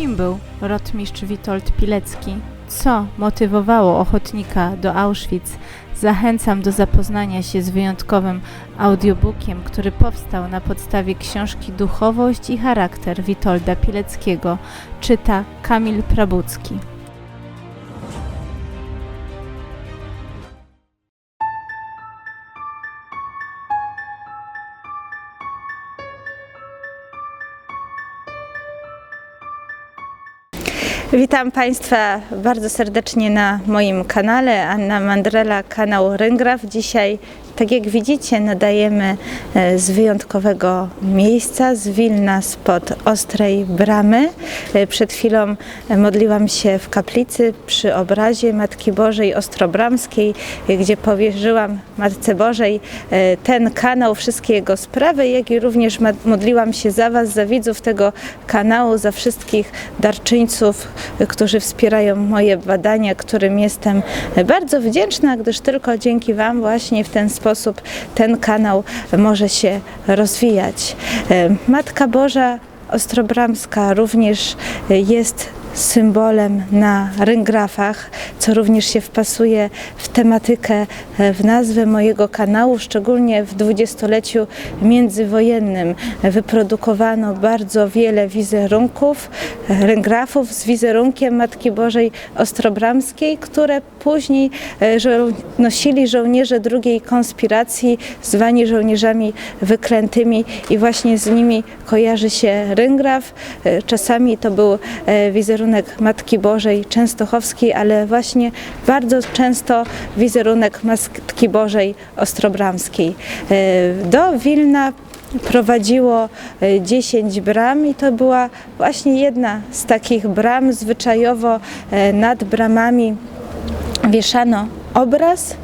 Kim był rotmistrz Witold Pilecki? Co motywowało ochotnika do Auschwitz? Zachęcam do zapoznania się z wyjątkowym audiobookiem, który powstał na podstawie książki Duchowość i charakter Witolda Pileckiego. Czyta Kamil Prabucki. Witam Państwa bardzo serdecznie na moim kanale. Anna Mandrela, kanał Ryngraf. Dzisiaj, tak jak widzicie, nadajemy e, z wyjątkowego miejsca, z Wilna spod Ostrej Bramy. E, Przed chwilą e, modliłam się w kaplicy przy obrazie Matki Bożej Ostrobramskiej, gdzie powierzyłam Matce Bożej ten kanał, wszystkie jego sprawy, jak i również modliłam się za Was, za widzów tego kanału, za wszystkich darczyńców, którzy wspierają moje badania, którym jestem bardzo wdzięczna, gdyż tylko dzięki Wam właśnie w ten sposób ten kanał może się rozwijać. E, Matka Boża Ostrobramska również e, jest symbolem na ryngrafach, co również się wpasuje w tematykę, e, w nazwę mojego kanału, szczególnie w dwudziestoleciu międzywojennym wyprodukowano bardzo wiele wizerunków, e, ryngrafów z wizerunkiem Matki Bożej Ostrobramskiej, które później e, nosili żołnierze drugiej konspiracji, zwani żołnierzami wyklętymi i właśnie z nimi kojarzy się ryngraf. Czasami to był e, wizerunek Matki Bożej Częstochowskiej, ale właśnie bardzo często wizerunek Matki Bożej Ostrobramskiej. E, Do Wilna prowadziło e, 10 bram i to była właśnie jedna z takich bram. Zwyczajowo e, nad bramami wieszano obraz.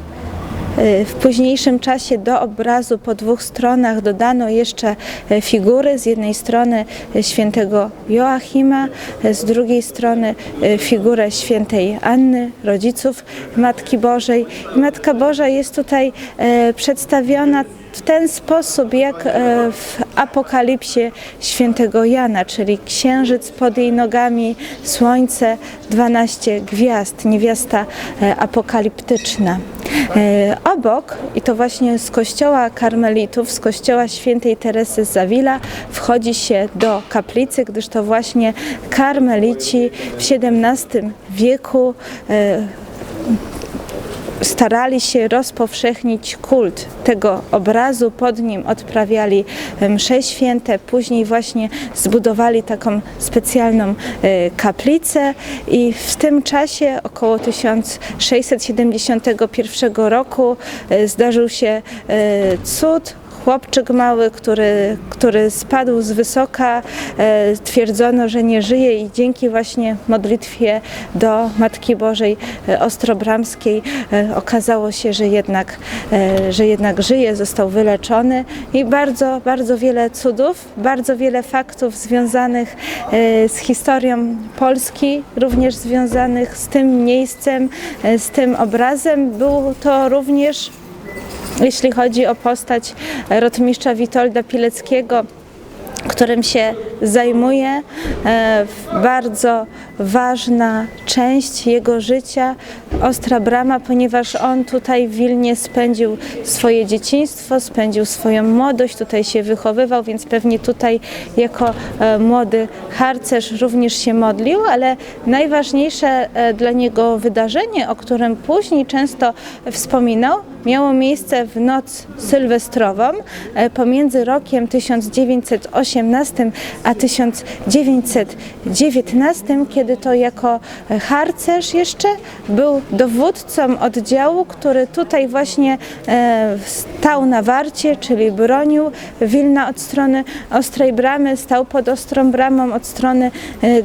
E, W późniejszym czasie do obrazu po dwóch stronach dodano jeszcze e, figury. Z jednej strony e, świętego Joachima, z drugiej strony figurę świętej Anny, rodziców Matki Bożej. Matka Boża jest tutaj przedstawiona w ten sposób, jak e, w Apokalipsie świętego Jana, czyli księżyc pod jej nogami, słońce, 12 gwiazd, niewiasta e, apokaliptyczna. E, Obok, i to właśnie z kościoła karmelitów, z kościoła świętej Teresy z Zawila, wchodzi się do kaplicy, gdyż to właśnie karmelici w XVII wieku starali się rozpowszechnić kult tego obrazu, pod nim odprawiali msze święte, później właśnie zbudowali taką specjalną e, kaplicę i w tym czasie, około 1671 roku, e, zdarzył się e, cud, chłopczyk mały, który, który spadł z wysoka, e, twierdzono, że nie żyje i dzięki właśnie modlitwie do Matki Bożej e, Ostrobramskiej e, okazało się, że jednak, że jednak żyje, został wyleczony i bardzo, bardzo wiele cudów, bardzo wiele faktów związanych z historią Polski, również związanych z tym miejscem, z tym obrazem. Był to również jeśli chodzi o postać rotmistrza Witolda Pileckiego, którym się zajmuje, e, bardzo ważna część jego życia, Ostra Brama, ponieważ on tutaj w Wilnie spędził swoje dzieciństwo, spędził swoją młodość, tutaj się wychowywał, więc pewnie tutaj jako e, młody harcerz również się modlił, ale najważniejsze e, dla niego wydarzenie, o którym później często wspominał, miało miejsce w noc sylwestrową e, pomiędzy rokiem 1918 a 1919, kiedy to jako e, harcerz jeszcze był dowódcą oddziału, który tutaj właśnie e, stał na warcie, czyli bronił Wilna od strony Ostrej Bramy, stał pod Ostrą Bramą od strony,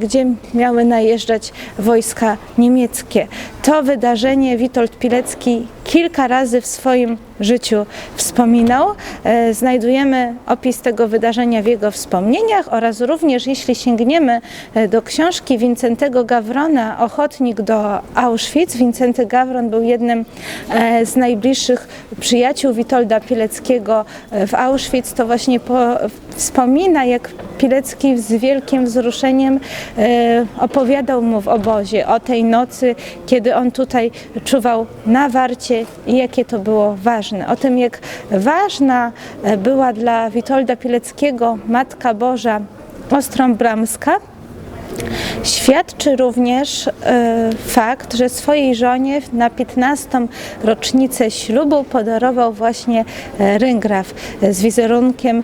gdzie miały najeżdżać wojska niemieckie. To wydarzenie Witold Pilecki kilka razy w swoim życiu wspominał. E, Znajdujemy opis tego wydarzenia w jego wspomnieniach oraz również jeśli sięgniemy e, do książki Wincentego Gawrona Ochotnik do Auschwitz. Wincenty Gawron był jednym e, z najbliższych przyjaciół Witolda Pileckiego e, w Auschwitz. To właśnie po, wspomina, jak Pilecki z wielkim wzruszeniem e, opowiadał mu w obozie o tej nocy, kiedy on tutaj czuwał na warcie i jakie to było ważne. O tym, jak ważna e, była dla Witolda Pileckiego Matka Boża Ostrąbramska, Świadczy również e, fakt, że swojej żonie na 15. rocznicę ślubu podarował właśnie e, ryngraf z wizerunkiem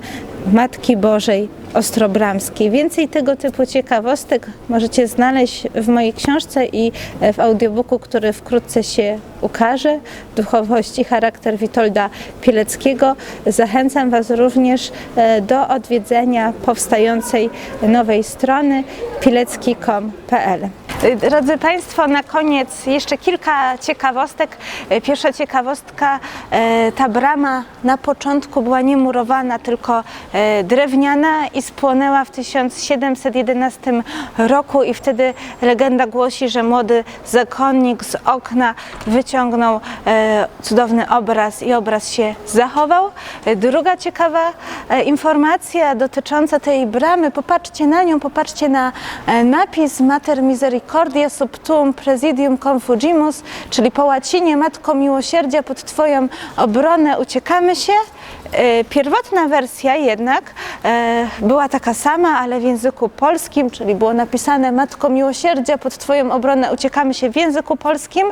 Matki Bożej Ostrobramskiej. Więcej tego typu ciekawostek możecie znaleźć w mojej książce i w audiobooku, który wkrótce się ukaże. Duchowość i charakter Witolda Pileckiego. Zachęcam Was również e, do odwiedzenia powstającej nowej strony pilecki.com.pl. Drodzy Państwo, na koniec jeszcze kilka ciekawostek. E, Pierwsza ciekawostka, e, ta brama na początku była nie murowana, tylko drewniana i spłonęła w 1711 roku i wtedy legenda głosi, że młody zakonnik z okna wyciągnął cudowny obraz i obraz się zachował. Druga ciekawa informacja dotycząca tej bramy, popatrzcie na nią, popatrzcie na napis Mater Misericordia sub tuum presidium confugimus, czyli po łacinie Matko Miłosierdzia pod Twoją obronę uciekamy się. E, Pierwotna wersja jednak e, była taka sama, ale w języku polskim, czyli było napisane Matko Miłosierdzia pod Twoją obronę uciekamy się w języku polskim.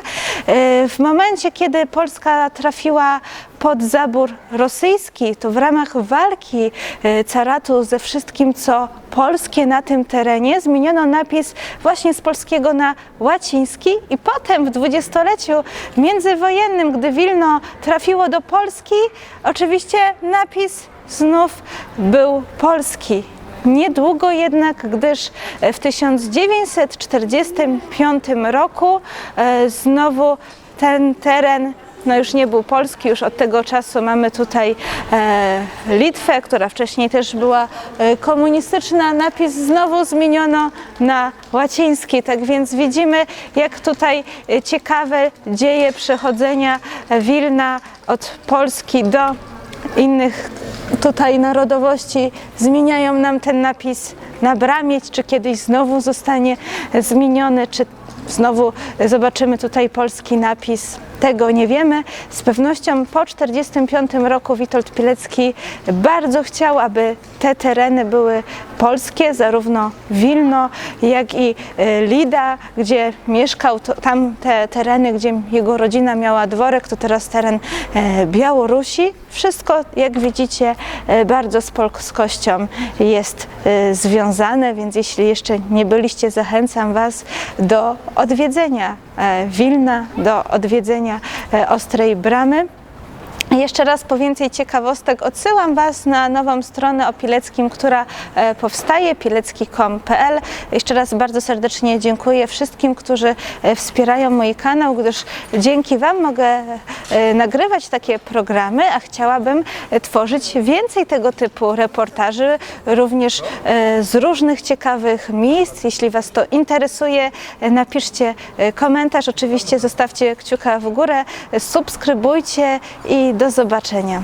E, W momencie, kiedy Polska trafiła pod zabór rosyjski, to w ramach walki e, caratu ze wszystkim, co polskie na tym terenie, zmieniono napis właśnie z polskiego na łaciński i potem w dwudziestoleciu międzywojennym, gdy Wilno trafiło do Polski, oczywiście napis znów był polski. Niedługo jednak, gdyż w 1945 roku e, znowu ten teren no już nie był polski, już od tego czasu mamy tutaj e, Litwę, która wcześniej też była e, komunistyczna. Napis znowu zmieniono na łaciński, tak więc widzimy, jak tutaj e, ciekawe dzieje przechodzenia Wilna od Polski do innych tutaj narodowości zmieniają nam ten napis na bramie, czy kiedyś znowu zostanie zmieniony, czy znowu zobaczymy tutaj polski napis. Tego nie wiemy. Z pewnością po 1945 roku Witold Pilecki bardzo chciał, aby te tereny były polskie, zarówno Wilno, jak i e, Lida, gdzie mieszkał, tam te tereny, gdzie jego rodzina miała dworek, to teraz teren e, Białorusi. Wszystko, jak widzicie, e, bardzo z polskością jest związane, więc jeśli jeszcze nie byliście, zachęcam Was do odwiedzenia e, Wilna, do odwiedzenia e, Ostrej Bramy. Jeszcze raz po więcej ciekawostek odsyłam Was na nową stronę o Pileckim, która e, powstaje, pilecki.com.pl. Jeszcze raz bardzo serdecznie dziękuję wszystkim, którzy e, wspierają mój kanał, gdyż dzięki Wam mogę e, nagrywać takie programy, a chciałabym tworzyć więcej tego typu reportaży, również z różnych ciekawych miejsc. Jeśli Was to interesuje, napiszcie komentarz, oczywiście zostawcie kciuka w górę, subskrybujcie i do zobaczenia.